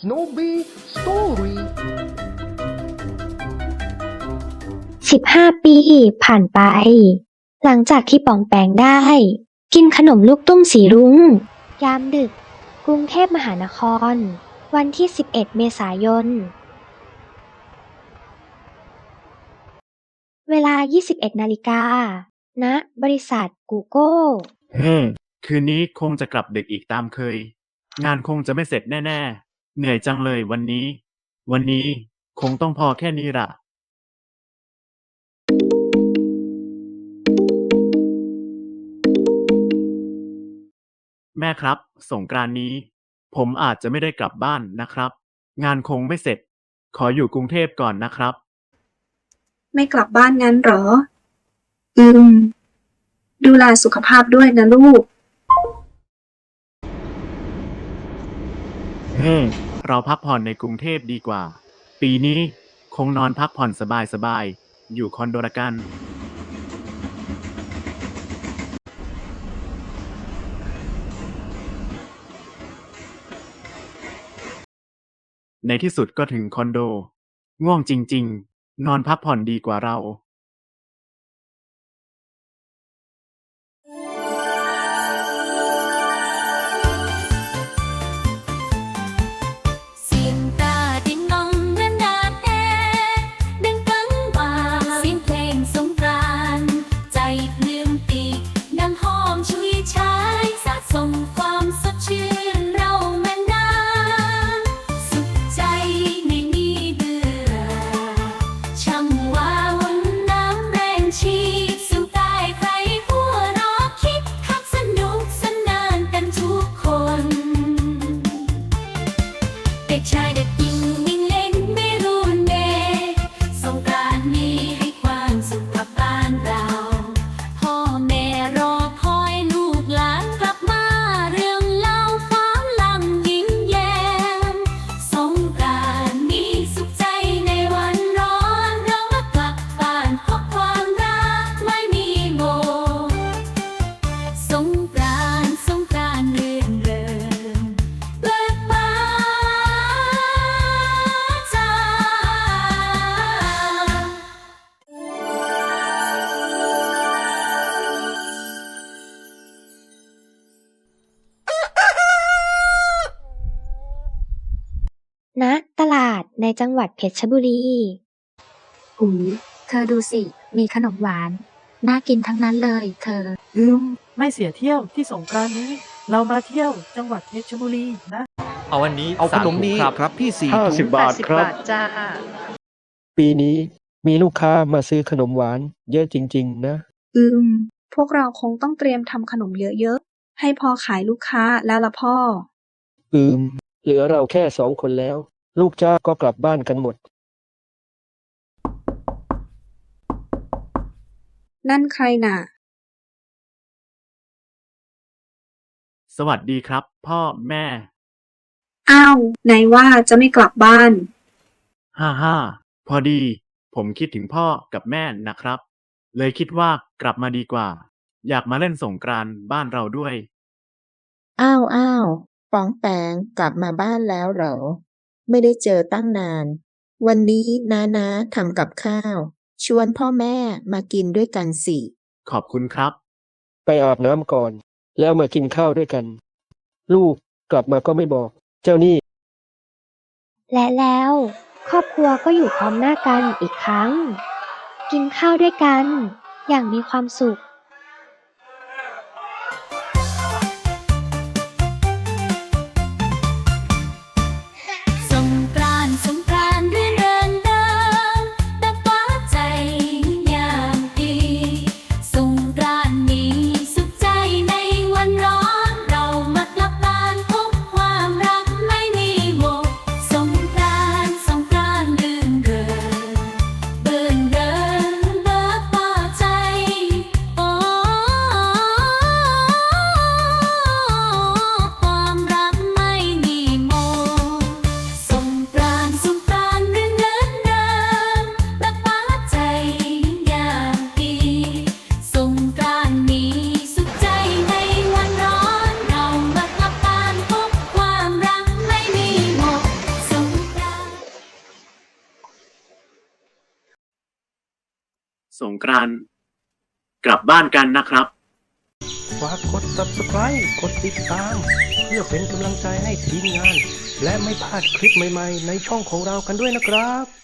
Snowy Story 15 ปีผ่านไป หลังจากที่ป่องแปงได้ กินขนมลูกตุ้มสีรุง้ง ยามดึก กรุงเทพมหานคร วันที่ 11 เมษายน เวลา 21 นาฬิกาณบริษัทกูโก้ฮึมคืนนี้คงจะกลับดึกอีกตามเคย งานคงจะไม่เสร็จแน่ๆ เหนื่อยจังเลยวันนี้ วันนี้คงต้องพอแค่นี้ละแม่ครับ สงกรานนี้ ผมอาจจะไม่ได้กลับบ้านนะครับ งานคงไม่เสร็จ ขออยู่กรุงเทพก่อนนะครับ ไม่กลับบ้านงั้นหรอ อืม ดูแลสุขภาพด้วยนะลูก อืม เราพักผ่อนในกรุงเทพดีกว่า ปีนี้คงนอนพักผ่อนสบายๆอยู่คอนโดละกัน ในที่สุดก็ถึงคอนโด ง่วงจริง ๆ นอนพักผ่อนดีกว่าเรา ณตลาดในจังหวัดเพชรบุรีหูเธอดูสิ มีขนมหวาน น่ากินทั้งนั้นเลยเธออืมไม่เสียเที่ยวที่สงกรานต์นี้ เรามาเที่ยวจังหวัดเพชรบุรีนะ เอาวันนี้เอาขสามนมถุงนี้ครับครับพี่สี่ห้าถุงสิบบาทครับปีนี้มีลูกค้ามาซื้อขนมหวาน เยอะจริง ๆ นะ อืม พวกเราคงต้องเตรียมทำขนมเยอะๆ ให้พอขายลูกค้าแล้วละพ่อ อืม เหลือเราแค่สองคนแล้ว ลูกจ้าก็กลับบ้านกันหมด นั่นใครน่ะ สวัสดีครับ พ่อแม่ อ้าวไหนว่าจะไม่กลับบ้าน ฮ่าฮ่าพอดี ผมคิดถึงพ่อกับแม่นะครับ เลยคิดว่ากลับมาดีกว่า อยากมาเล่นสงกรานต์บ้านเราด้วย อ้าวอ้าวป๋องแปงกลับมาบ้านแล้วเหรอ ไม่ได้เจอตั้งนาน วันนี้น้านาทำกับข้าว ชวนพ่อแม่มากินด้วยกันสิ ขอบคุณครับ ไปอาบน้ำก่อน แล้วมากินข้าวด้วยกัน ลูกกลับมาก็ไม่บอก เจ้านี่ และแล้ว ครอบครัวก็อยู่พร้อมหน้ากันอีกครั้ง กินข้าวด้วยกัน อย่างมีความสุข สงกรานต์กลับบ้านกันนะครับ ฝากกด subscribe กดติดตาม เพื่อเป็นกำลังใจให้ทีมงาน และไม่พลาดคลิปใหม่ๆ ในช่องของเรากันด้วยนะครับ